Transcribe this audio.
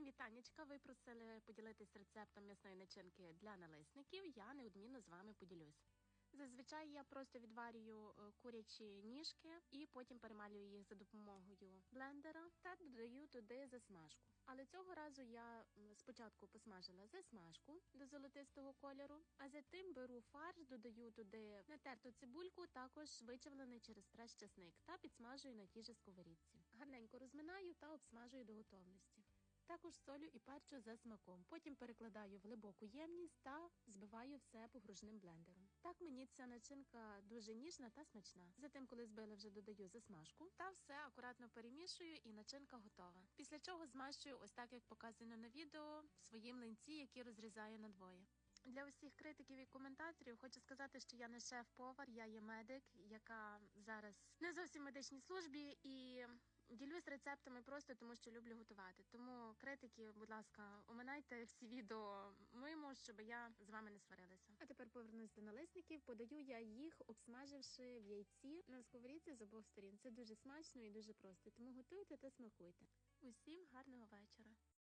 Усім вітаннячка. Ви просили поділитись рецептом м'ясної начинки для налисників. Я неодмінно з вами поділюсь. Зазвичай я просто відварюю е, курячі ніжки і потім перемалюю їх за допомогою блендера та додаю туди засмажку. Але цього разу я спочатку посмажила засмажку до золотистого кольору, а затим беру фарш, додаю туди натерту цибульку, також вичавлений через прес чесник та підсмажую на тій же сковорідці. Гарненько розминаю та обсмажую до готовності. Також солю і перчу за смаком. Потім перекладаю в глибоку ємність та збиваю все погружним блендером. Так мені ця начинка дуже ніжна та смачна. Затим, коли збила, вже додаю засмажку та все акуратно перемішую, і начинка готова. Після чого змащую ось так, як показано на відео, своїм линці, який розрізаю надвоє. Для усіх критиків і коментаторів хочу сказати, що я не шеф-повар, я є медик, яка зараз не зовсім в медичній службі і. Ділюсь рецептами просто тому, що люблю готувати. Тому критики, будь ласка, оминайте всі відео мимо, щоб я з вами не сварилася. А тепер повернусь до налисників. Подаю я їх, обсмаживши в яйці на сковорідці з обох сторін. Це дуже смачно і дуже просто. Тому готуйте та смакуйте. Усім гарного вечора.